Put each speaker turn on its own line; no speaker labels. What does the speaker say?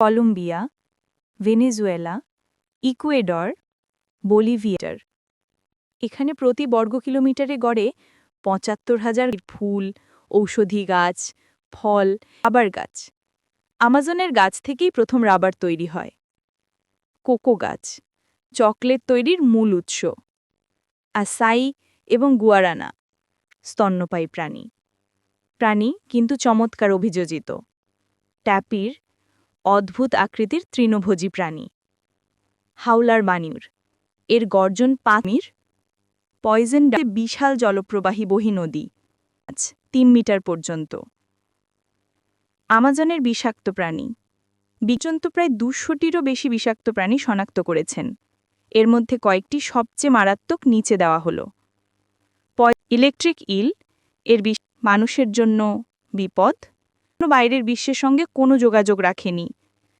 Colombia, Venezuela, Ecuador, বলিভিয়ার। এখানে প্রতি বর্গ কিলোমিটারে গড়ে পঁচাত্তর হাজার ফুল, ঔষধি গাছ, ফল, রাবার গাছ। আমাজনের গাছ থেকেই প্রথম রাবার তৈরি হয়। কোকো গাছ, চকলেট তৈরির মূল উৎস। আসাই এবং গুয়ারানা, স্তন্যপায়ী প্রাণী। প্রাণী কিন্তু চমৎকার অভিযোজিত। ট্যাপির অদ্ভুত আকৃতির তৃণভোজী প্রাণী। হাওলার বানিউর। এর গর্জন পামির পয়জন বিশাল জলপ্রবাহী বহি নদী। আজ তিন মিটার পর্যন্ত। আমাজনের বিষাক্ত প্রাণী। বিচন্ত প্রায় দুশোটিরও বেশি বিষাক্ত প্রাণী শনাক্ত করেছেন। এর মধ্যে কয়েকটি সবচেয়ে মারাত্মক নিচে দেওয়া হল। Electric eel. এর মানুষের জন্য বিপদ। বাইরের বিশ্বের সঙ্গে কোনো যোগাযোগ রাখেনি।